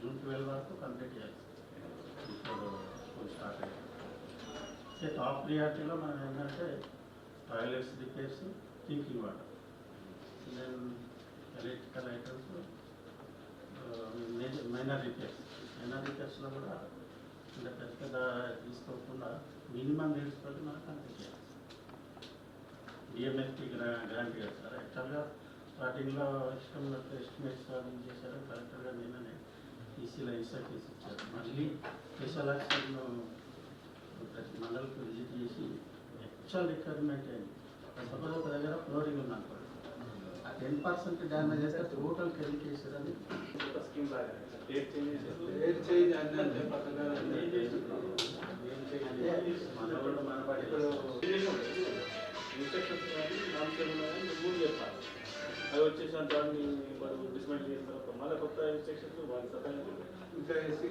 June twelve వరకు complete చేయాలి ఇప్పుడు స్కూల్ స్టార్ట్ అయ్యాయి సో టాప్ ప్రియారిటీలో మనం ఏంటంటే toilets repairs drinking water. Then electrical items minor repairs. Minor రిపేర్స్లో కూడా అంటే పెద్ద పెద్ద తీసుకోకుండా మినిమం రేట్స్ తోటి మనం కంప్లీట్ చేయాలి డిఎంఎస్పి గ్రా గ్రాంట్ కదా సార్ యాక్చువల్గా స్టార్టింగ్లో ఇష్టం ఎస్టిమేట్స్ అది చేశారు కలెక్టర్గా నిన్ననే ఈసీలో ఇన్స్ట్రక్షన్స్ ఇచ్చారు మళ్ళీ స్పెషల్ యాక్షన్ ప్రతి మండలికి విజిట్ చేసి యాక్చువల్ రిక్వైర్మెంట్ ఏంటి సపోజ్ ఒక దగ్గర ఫ్లోరింగ్ ఉంది అనుకోండి ఆ టెన్ పర్సెంట్ డ్యామేజ్ అయితే టోటల్ కెమిక్ చేశారు అది స్కీమ్ లాగా డేట్ చేంజ్ చేసేసి ఏది చేంజ్ అన్నీ అంటే పథకాలు అన్నీ అంటే మన వాళ్ళు మన పని ఇన్స్ట్రక్షన్స్ కానీ నామ్స్ ఏమన్నా కానీ ముందు చెప్పాలి అవి వచ్చేసినంత వాటిని వాళ్ళు డిస్మెంట్ చేసిన తర్వాత మళ్ళీ కొత్త ఇన్స్ట్రక్షన్స్ వాళ్ళు సతాయించి ఇంకా ఎస్సీ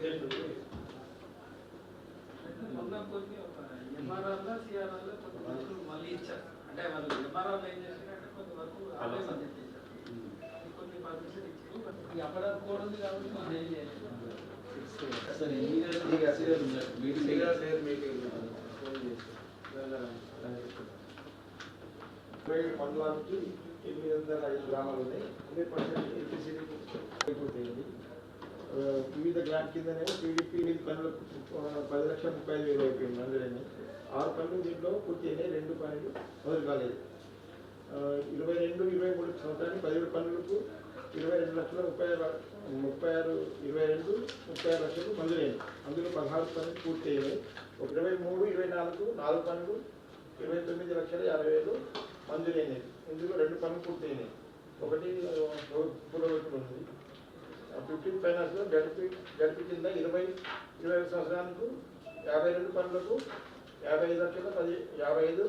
ఎంఆర్ఆర్లో సిఆర్ఆర్లో కొన్ని వర్కులు మళ్ళీ ఇచ్చారు. అంటే వాళ్ళు ఎంఆర్ఆర్లో ఏం చేశారంటే కొన్ని వర్క్ ఆలయం అని చెప్పేశారు కొన్ని పర్మిషన్ ఇచ్చారు బట్ అక్కడ కోడ్ ఉంది కాబట్టి మనం ఏం చేయలేదు. సార్ మీటింగ్ లేరు మీటింగ్. ఫోన్ చేసి ఇరవై మండలానికి ఎనిమిది వందల ఐదు గ్రామాలు ఉన్నాయి. హండ్రెడ్ పర్సెంట్ ఎలక్ట్రిసిటీ పూర్తయింది వివిధ గ్రాంట్ కిందనే టీడీపీ ఐదు పనులకు పది లక్షల ముప్పై ఐదు వేలు అయిపోయింది అందులోనే. ఆరు పనులు దీంట్లో పూర్తి అయినాయి రెండు పనులు మొదలు కాలేదు. ఇరవై రెండు ఇరవై మూడు సంవత్సరానికి పదిహేడు పనులకు ఇరవై రెండు లక్షల ముప్పై ఆరు ముప్పై ఆరు ఇరవై రెండు ముప్పై ఆరు లక్షలు మంజూరైంది. అందులో పదహారు పనులు పూర్తి అయినాయి. ఒక ఇరవై మూడు ఇరవై నాలుగు నాలుగు పనులు ఇరవై తొమ్మిది లక్షల యాభై వేలు మంజూరైనవి ఇందులో రెండు పనులు పూర్తయినాయి. ఒకటి పురోగతి ఉంది ఫిఫ్టీన్ ఫైనాన్స్లో గడిపి గడిపి కింద ఇరవై ఇరవై ఐదు సంవత్సరాలకు యాభై రెండు పనులకు యాభై ఐదు లక్షల పది యాభై ఐదు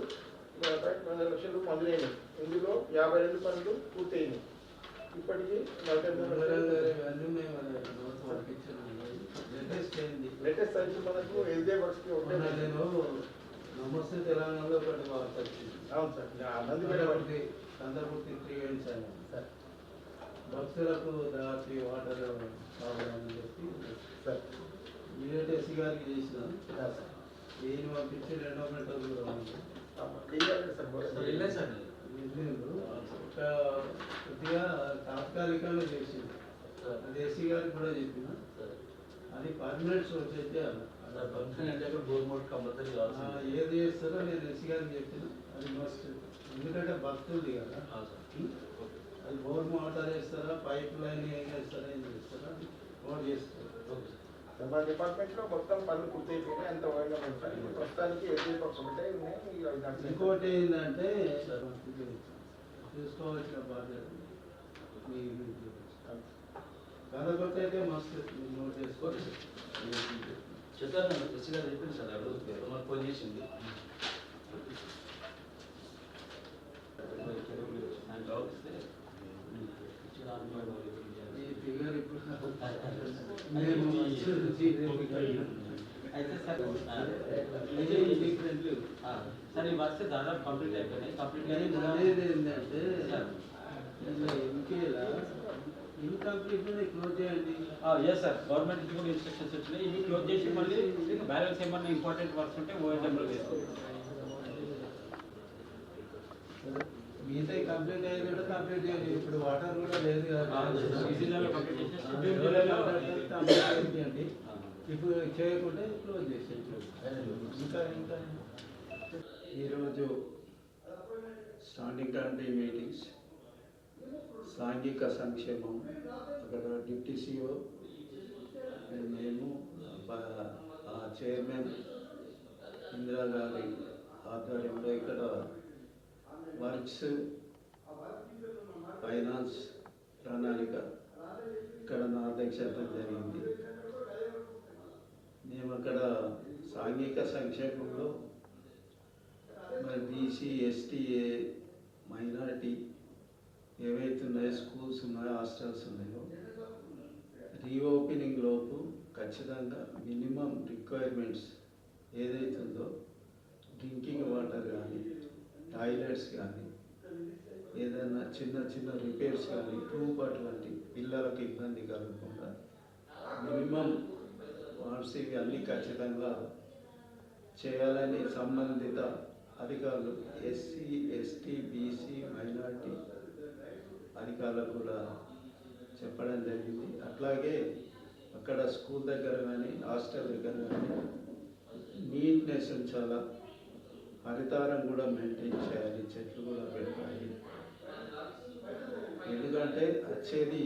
పది లక్షలు మంజూరైనవి ఇందులో యాభై రెండు పనులు పూర్తయినాయి. ఇప్పటికీ లేటెస్ట్ సర్వీస్ మనకు ఎస్బీఐ వర్క్స్కి ఒకటే నమస్తే తెలంగాణలో ఒకటి వార్త వచ్చింది అవును సార్. నందిపేట ఒకటి చంద్రమూర్తి త్రీ అని సార్. భక్తులకు దాటి వాటర్ కావాలని చెప్పి సార్. ఇమీడియట్ ఎస్సీ గారికి చేసిన. సార్ ఈయన పంపించి రెండో గంటలు కూడా ఉంది. సార్. కొద్దిగా తాత్కాలికంగా చేసింది. అది ఎస్సీ గారికి కూడా చెప్పిన. అది పర్మనెంట్ సోర్స్ అయితే ఫంక్షన్ అంటే గవర్నమెంట్ కంపల్సరీ ఆ, ఏది చేస్తారో నేను ఎస్సీ గారికి చెప్పిన అది మస్ట్ ఎందుకంటే భక్తులది కదా అది బోర్ మోటార్ వేస్తారా పైప్ లైన్ ఏం చేస్తారా ఏం చేస్తారా బోర్ చేస్తారు మన డిపార్ట్మెంట్లో మొత్తం పనులు పూర్తి అయిపోయినాయి అంత వైగా ఉంటాయి ఇప్పుడు ప్రస్తుతానికి ఎస్బీఐ వర్క్స్ ఒకటే ఉన్నాయి ఈ ఐదు లక్షలు. ఇంకోటి ఏంటంటే ఇది చూసుకోవాల్సిన బాధ్యత మీ కథకొట్టి అయితే మస్తు మీరు నోట్ చేసుకోవచ్చు చెప్పాను ఎస్సీ గారు చెప్పింది సార్ అడుగుతున్నారు మరి ఫోన్ చేసింది అయితే సార్ సార్ ఈ వర్క్స్ దాదాపు కంప్లీట్ అయిపోయినాయి కంప్లీట్ అంటే సార్ అనేది ఏంటంటే సార్ ఇలా ఎంకేలా ఇన్కంప్లీట్ క్లోజ్ చేయండి ఎస్ సార్ గవర్నమెంట్ నుంచి కూడా ఇన్స్ట్రక్షన్స్ వచ్చినాయి ఇవి క్లోజ్ చేసి మళ్ళీ బ్యాలెన్స్ ఏమన్నా ఇంపార్టెంట్ వర్క్స్ ఉంటే ఓఎల్ఎంలో వేసుకోవాలి మిగతా కంప్లీట్ అయ్యేది కంప్లీట్ చేయండి. ఇప్పుడు వాటర్ కూడా లేదు కదా. ఈ జిల్లాలో కంప్లీట్ చేసి ఆ, షెడ్యూల్ జిల్లాలో జిల్లాలో కంప్లీట్ చేయండి. ఇప్పుడు చేయకుంటే క్లోజ్ చేసేయండి. ఇంకా ఇంకా. ఈరోజు స్టాండింగ్ కమిటీ మీటింగ్స్ సాంఘిక సంక్షేమం అక్కడ డిప్టీ సిఓ మేము ఆ చైర్మన్ ఇందిరా గారి ఆధ్వర్యంలో ఇక్కడ వర్క్స్ ఫైనాన్స్ ప్రణాళిక ఇక్కడ నా అధ్యక్షత జరిగింది. మేము అక్కడ సాంఘిక సంక్షేమంలో మరి బీసీ ఎస్టీ మైనారిటీ ఏవైతే ఉన్నాయో స్కూల్స్ ఉన్నాయో హాస్టల్స్ ఉన్నాయో రీఓపెనింగ్ లోపు ఖచ్చితంగా మినిమం రిక్వైర్మెంట్స్ ఏదైతే ఉందో డ్రింకింగ్ వాటర్ కానీ టాయిలెట్స్ కానీ ఏదైనా చిన్న చిన్న రిపేర్స్ కానీ ట్యూబ్ అటువంటి పిల్లలకు ఇబ్బంది కలగకుండా మినిమం వాట్స్ ఇవి అన్నీ ఖచ్చితంగా చేయాలని సంబంధిత అధికారులు ఎస్సీ ఎస్టీ బీసీ మైనార్టీ అధికారులకు కూడా చెప్పడం జరిగింది. అట్లాగే అక్కడ స్కూల్ దగ్గర కానీ హాస్టల్ దగ్గర కానీ నీట్నెస్ ఉంచాలా? హరితారం కూడా మెయింటైన్ చేయాలి చెట్లు కూడా పెట్టాలి. ఎందుకంటే వచ్చేది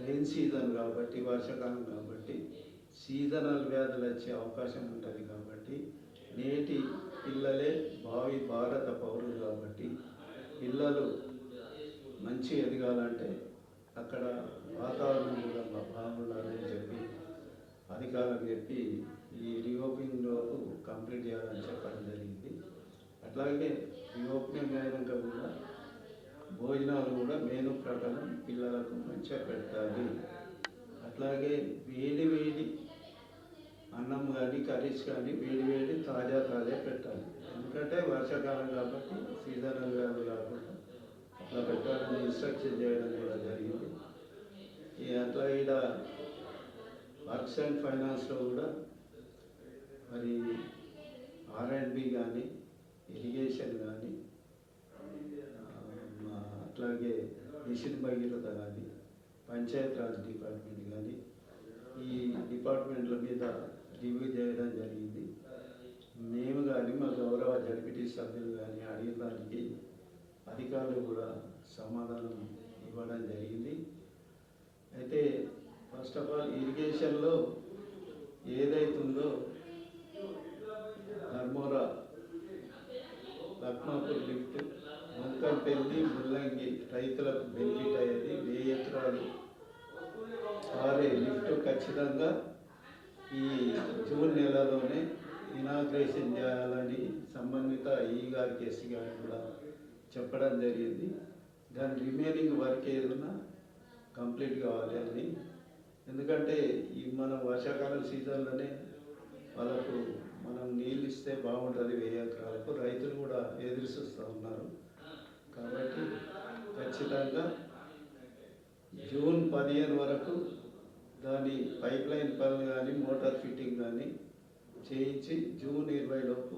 రెయిన్ సీజన్ కాబట్టి వర్షాకాలం కాబట్టి సీజనల్ వ్యాధులు వచ్చే అవకాశం ఉంటుంది కాబట్టి నేటి పిల్లలే భావి భారత పౌరులు కాబట్టి పిల్లలు మంచి ఎదగాలంటే అక్కడ వాతావరణం కూడా బాగుండాలని చెప్పి అధికారం చెప్పి ఈ రీఓపెనింగ్ లోపు కంప్లీట్ చేయాలని చెప్పడం జరిగింది. అట్లాగే రీఓపెనింగ్ అయినాక కూడా భోజనాలు కూడా మెనూ ప్రకారం పిల్లలకు మంచిగా పెట్టాలి. అట్లాగే వేడి వేడి అన్నం కానీ కర్రీస్ కానీ వేడి వేడి తాజా తాజా పెట్టాలి. ఎందుకంటే వర్షాకాలం కాబట్టి సీజనల్ కాదు కన్స్ట్రక్షన్ చేయడం కూడా జరిగింది ఈ అట్లా ఈడ వర్క్స్ అండ్ ఫైనాన్స్లో కూడా మరి ఆర్ అండ్ బి కానీ ఇరిగేషన్ కానీ అట్లాగే మిషన్ భగీరథ కానీ పంచాయత్ రాజ్ డిపార్ట్మెంట్ కానీ ఈ డిపార్ట్మెంట్ల మీద రివ్యూ చేయడం జరిగింది మేము కానీ మా గౌరవ జడ్పీటీ సభ్యులు కానీ అడిగిన దానికి అధికారులు కూడా సమాధానం ఇవ్వడం జరిగింది. అయితే ఫస్ట్ ఆఫ్ ఆల్ ఇరిగేషన్లో ఏదైతుందో నర్మోరా లక్నోపూర్ లిఫ్ట్ మొక్కపల్లి ముల్లంగి రైతులకు బెనిఫిట్ అయ్యేది వెయ్యి ఎకరాలు. సారీ లిఫ్ట్ ఖచ్చితంగా ఈ జూన్ నెలలోనే ఇనాగ్రేషన్ చేయాలని సంబంధిత ఈ గారికి ఎస్సీ గారికి కూడా చెప్పడం జరిగింది. దాని రిమైనింగ్ వర్క్ ఏదైనా కంప్లీట్ కావాలి అని. ఎందుకంటే ఈ మన వర్షాకాలం సీజన్లోనే వాళ్ళకు మనం నీళ్ళు ఇస్తే బాగుంటుంది వెయ్యి ఎకరాలకు రైతులు కూడా ఎదురు చూస్తూ ఉన్నారు. కాబట్టి ఖచ్చితంగా జూన్ పదిహేను వరకు దాని పైప్ లైన్ పనులు కానీ మోటార్ ఫిట్టింగ్ కానీ చేయించి జూన్ ఇరవై లోపు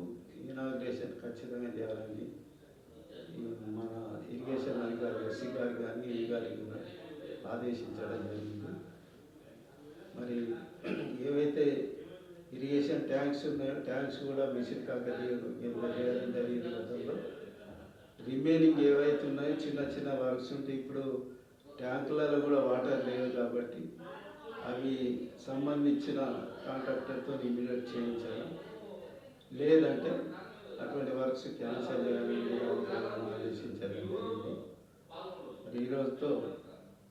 ఇనాగ్రేషన్ ఖచ్చితంగా చేయాలి ఈ మన ఇరిగేషన్ అధికారి ఎస్సీ గారు కానీ ఈ గారికి కూడా ఆదేశించడం జరిగింది. మరి ఏవైతే ఇరిగేషన్ ట్యాంక్స్ ఉన్నాయో ట్యాంక్స్ కూడా మిషన్ కాకతీయలు ఎంత చేయడం జరిగింది గతంలో. రిమైనింగ్ ఏవైతే ఉన్నాయో చిన్న చిన్న వర్క్స్ ఉంటే ఇప్పుడు ట్యాంకులలో కూడా వాటర్ లేదు కాబట్టి అవి సంబంధించిన కాంట్రాక్టర్తో ఇమీడియట్ చేయించాలి? లేదంటే అటువంటి వర్క్స్ క్యాన్సిల్ చేయాలని కూడా ఈరోజుతో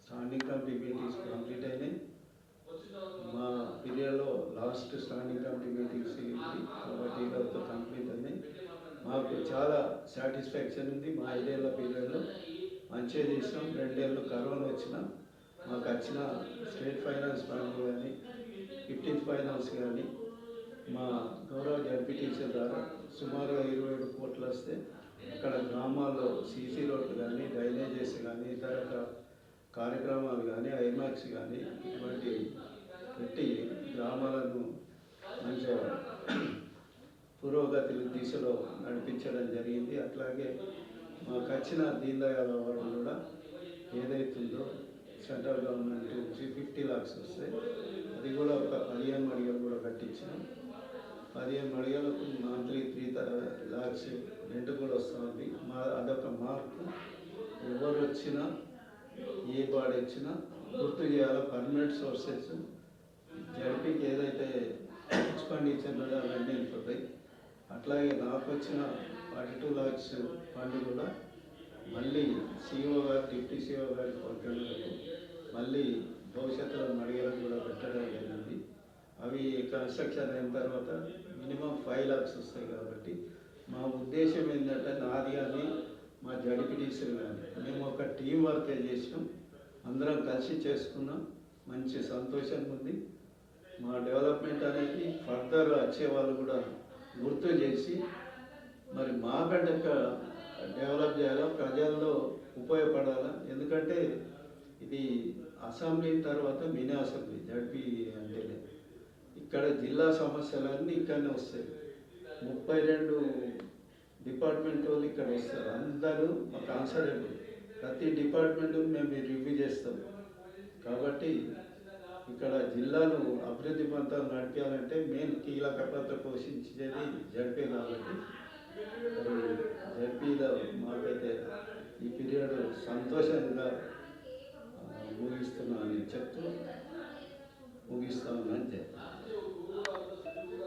స్టాండింగ్ కమిటీ మీటింగ్స్ కంప్లీట్ అయినాయి. మా పీరియడ్లో లాస్ట్ స్టాండింగ్ కమిటీ మీటింగ్స్ కాబట్టి ఈరోజుతో కంప్లీట్ అయినాయి మాకు చాలా సాటిస్ఫాక్షన్ ఉంది మా ఐదేళ్ళ పీరియడ్లో. మంచిగా చేసినాం. రెండేళ్ళు కరోనా వచ్చిన మాకు వచ్చిన స్టేట్ ఫైనాన్స్ ఫండ్ కానీ ఫిఫ్టీన్త్ ఫైనాన్స్ కానీ మా గౌరవ జడ్పీటీసీ ద్వారా సుమారుగా ఇరవై ఏడు కోట్లు వస్తే అక్కడ గ్రామాల్లో సీసీ రోడ్లు కానీ డ్రైనేజెస్ కానీ ఇతర కార్యక్రమాలు కానీ ఐమాక్స్ కానీ ఇటువంటి పెట్టి గ్రామాలను మంచిగా పురోగతి దిశలో నడిపించడం జరిగింది. అట్లాగే మాకు వచ్చిన దీన్ దయాళ్ అవార్డు కూడా ఏదైతుందో సెంట్రల్ గవర్నమెంట్ నుంచి ఫిఫ్టీ లాక్స్ వస్తాయి. అది కూడా ఒక పదిహేను మడిగలు కూడా కట్టించినాం. పదిహేను మడిగలకు మంత్లీ త్రీ లాక్స్ రెండు కూడా వస్తుంది మా అదొక మార్పు. ఎవరు వచ్చినా ఏ బాడీ వచ్చినా గుర్తు చేయాలి? Permanent sources. జడ్పీకి ఏదైతే ఎక్స్పెండిచర్ అవన్నీ వెళ్ళిపోతాయి అట్లాగే నాకు వచ్చిన ఫార్టీ టూ లాక్స్ ఫండ్ కూడా మళ్ళీ సిఓ గారు డిప్యూటీ సిఓ గారికి పంపిణీలకు మళ్ళీ భవిష్యత్తులో మడిగలకు కూడా పెట్టడం జరిగింది. అవి కన్స్ట్రక్షన్ అయిన తర్వాత మినిమం ఫైవ్ ల్యాక్స్ వస్తాయి కాబట్టి మా ఉద్దేశం ఏంటంటే నాది కానీ మా జడిపిటీసీలు కానీ మేము ఒక టీం వర్క్ చేసినాం. అందరం కలిసి చేసుకున్నాం. మంచి సంతోషంగా ఉంది. మా డెవలప్మెంట్ అనేది ఫర్దర్ వచ్చే వాళ్ళు కూడా గుర్తు చేసి మరి మా బిడ్డక డెవలప్ చేయాలా ప్రజల్లో ఉపయోగపడాలా? ఎందుకంటే ఇది అసెంబ్లీ తర్వాత మినీ అసెంబ్లీ జడ్పీ అంటే ఇక్కడ జిల్లా సమస్యలన్నీ ఇక్కడనే వస్తాయి. ముప్పై రెండు డిపార్ట్మెంట్ వాళ్ళు ఇక్కడ వస్తారు. అందరూ మాకు ఆన్సరబుల్ ప్రతి డిపార్ట్మెంట్ మేము రివ్యూ చేస్తాం. కాబట్టి ఇక్కడ జిల్లాను అభివృద్ధి పంతాలు నడిపించాలంటే మెయిన్ కీలక పాత్ర పోషించేది జడ్పీ కాబట్టి జడ్పీలో మాకైతే ఈ పీరియడ్ సంతోషంగా ముగిస్తున్నాను చెప్తూ ముగిస్తామని అంతే